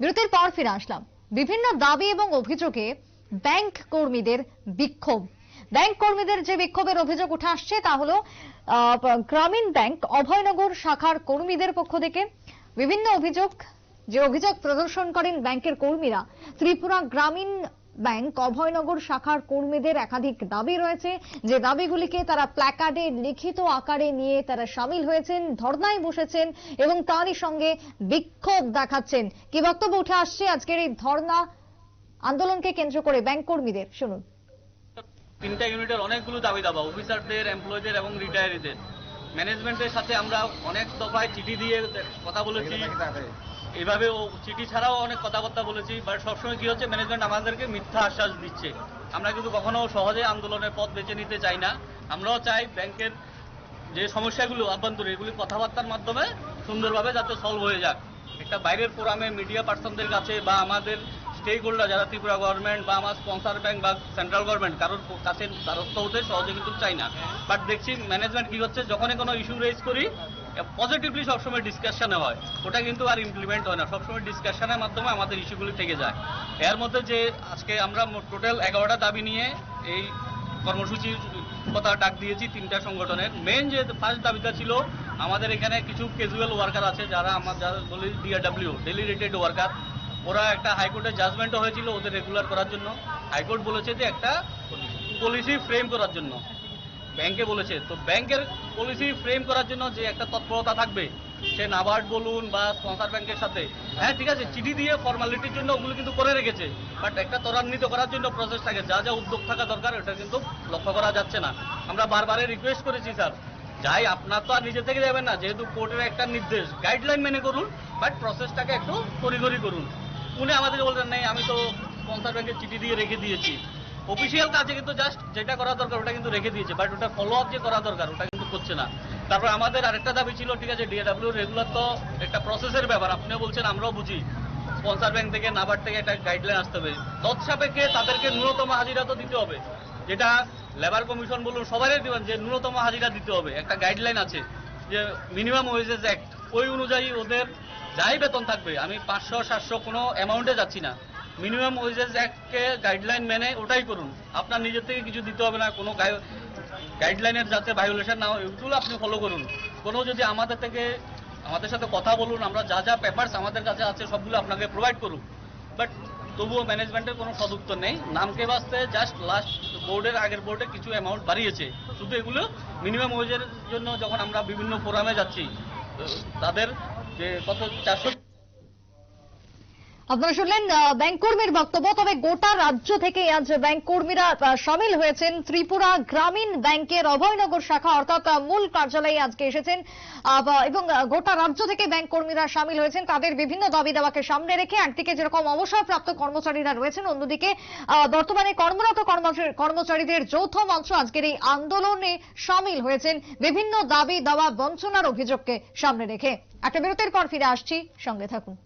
বিরতির পর ফিরে আসলাম। বিভিন্ন দাবি এবং অভিযোগে ব্যাংক কর্মীদের বিক্ষোভ। ব্যাংক কর্মীদের যে বিক্ষোভের অভিযোগ উঠে আসছে তা হলো গ্রামীণ ব্যাংক অভয়নগর শাখার কর্মীদের পক্ষ থেকে বিভিন্ন অভিযোগ, যে অভিযোগ প্রদর্শন করেন ব্যাংকের কর্মীরা ত্রিপুরা গ্রামীণ ব্যাংক অভয়নগর শাখার কর্মীদের একাধিক দাবি রয়েছে। যে দাবিগুলিকে তারা প্ল্যাকার্ডে লিখিত আকারে নিয়ে তারা সামিল হয়েছেন, ধর্নায় বসেছেন এবং তারই সঙ্গে বিক্ষোভ দেখাচ্ছেন। কি বক্তব্য উঠে আসছে আজকের এই ধর্না আন্দোলনকে কেন্দ্র করে ব্যাংক কর্মীদের? শুনুন। তিনটা ইউনিটের অনেকগুলো দাবি দাবা, অফিসারদের এমপ্লয়ীদের এবং রিটায়ারিদের ম্যানেজমেন্টের সাথে আমরা অনেক দফায় চিঠি দিয়ে কথা বলেছি। এইভাবে ও চিঠি ছাড়াও অনেক কথাবার্তা বলেছি বাট সবসময় কি হচ্ছে ম্যানেজমেন্ট আমাদেরকে মিথ্যা আশ্বাস দিচ্ছে। আমরা কিন্তু কখনো সহজে আন্দোলনের পথ বেছে নিতে চাই না। আমরাও চাই ব্যাংকের যে সমস্যাগুলো, আভ্যন্তরীণ, এগুলি কথাবার্তার মাধ্যমে সুন্দরভাবে যাতে সলভ হয়ে যাক। একটা বাইরের ফোরামে মিডিয়া পার্সনদের কাছে বা আমাদের স্টেক হোল্ডার যারা ত্রিপুরা গভর্নমেন্ট বা আমার স্পন্সার ব্যাংক বা সেন্ট্রাল গভর্নমেন্ট কারোর কাছে দ্বারস্থ হতে সহজে কিন্তু চাই না। বাট দেখছি ম্যানেজমেন্ট কি হচ্ছে, যখনই কোনো ইস্যু রেজ করি পজিটিভলি সবসময় ডিসকাশনে হয়। ওটা কিন্তু আর ইমপ্লিমেন্ট হয় না। সবসময় ডিসকাশনের মাধ্যমে আমাদের ইস্যুগুলি থেকে যায়। এর মধ্যে যে আজকে আমরা টোটাল এগারোটা দাবি নিয়ে এই কর্মসূচির কথা ডাক দিয়েছি তিনটা সংগঠনের। মেন যে ফার্স্ট দাবিটা ছিল, আমাদের এখানে কিছু ক্যাজুয়াল ওয়ার্কার আছে যারা আমার যারা বলি ডিআরডাব্লিউ ডেলি রেটেড ওয়ার্কার ওরা একটা হাইকোর্টের জাজমেন্টও হয়েছিল ওদের রেগুলার করার জন্য। হাইকোর্ট বলেছে যে একটা পলিসি ফ্রেম করার জন্য। ব্যাংকে বলেছে। তো ব্যাংকের পলিসি ফ্রেম করার জন্য যে একটা তৎপরতা থাকবে, সে নাবার্ড বলুন বা স্পন্সার ব্যাংকের সাথে। হ্যাঁ ঠিক আছে, চিঠি দিয়ে ফর্মালিটির জন্য ওগুলো কিন্তু করে রেখেছে বাট একটা ত্বরান্বিত করার জন্য প্রসেস থাকে। যা যা উদ্যোগ থাকা দরকার, ওটা কিন্তু লক্ষ্য করা যাচ্ছে না। আমরা বারবারে রিকোয়েস্ট করেছি, স্যার। যাই, আপনার তো আর নিজে থেকে যাবেন না, যেহেতু কোর্টের একটা নির্দেশ। গাইডলাইন মেনে করুন বাট প্রসেসটাকে একটু তড়িঘড়ি করুন। উনি আমাদের বললেন, নেই, আমি তো স্পন্সার ব্যাংকের চিঠি দিয়ে রেখে দিয়েছি। অফিসিয়াল কাজে কিন্তু জাস্ট যেটা করা দরকার ওটা কিন্তু রেখে দিয়েছে বাট ওটা ফলো আপ যে করা দরকার, ওটা কিন্তু করছে না। তারপর আমাদের আরেকটা দাবি ছিল, ঠিক আছে ডিএডাব্লিউ রেগুলার তো একটা প্রসেসের ব্যাপার, আপনিও বলছেন, আমরাও বুঝি। স্পন্সার ব্যাংক থেকে, নাবার্ড থেকে একটা গাইডলাইন আসতে হবে। তৎসাপেক্ষে তাদেরকে ন্যূনতম হাজিরা তো দিতে হবে, যেটা লেবার কমিশন বলুন, সবারই দিবেন যে ন্যূনতম হাজিরা দিতে হবে। একটা গাইডলাইন আছে যে মিনিমাম ওয়েজেস অ্যাক্ট ওই অনুযায়ী ওদের যাই বেতন থাকবে, আমি পাঁচশো, সাতশো কোনো অ্যামাউন্টে যাচ্ছি না। মিনিমাম ওয়েজেস অ্যাক্টকে গাইডলাইন মেনে ওটাই করুন। আপনার নিজের থেকে কিছু দিতে হবে না, কোনো গাইডলাইনের যাতে ভায়োলেশন না হয় ওগুলো আপনি ফলো করুন। কোনো যদি আমাদের থেকে আমাদের সাথে কথা বলুন, আমরা যা যা পেপারস আমাদের কাছে আছে, সবগুলো আপনাকে প্রোভাইড করুন বাট তবুও ম্যানেজমেন্টের কোনো সদুত্তর নেই। নামকে বাঁচতে জাস্ট লাস্ট বোর্ডের আগের বোর্ডে কিছু অ্যামাউন্ট বাড়িয়েছে। শুধু এগুলো মিনিমাম ওয়েজের জন্য যখন আমরা বিভিন্ন ফোরামে যাচ্ছি, তাদের যে কত চারশো আপনারা শুনলেন ব্যাংক কর্মীর বক্তব্য, তবে গোটা রাজ্য থেকে আজ ব্যাংক কর্মীরা সামিল হয়েছেন ত্রিপুরা গ্রামীণ ব্যাংকের অভয়নগর শাখা, অর্থাৎ মূল কার্যালয়ে আজকে এসেছেন। এবং গোটা রাজ্য থেকে ব্যাংক কর্মীরা সামিল হয়েছেন। তাদের বিভিন্ন দাবি দাওয়াকে সামনে রেখে একদিকে যেরকম অবসরপ্রাপ্ত কর্মচারীরা রয়েছেন, অন্যদিকে বর্তমানে কর্মরত কর্মচারী- কর্মচারীদের যৌথ মঞ্চ আজকের এই আন্দোলনে সামিল হয়েছেন। বিভিন্ন দাবি দাওয়া বঞ্চনার অভিযোগকে সামনে রেখে। একটা বিরতির পর ফিরে আসছি। সঙ্গে থাকুন।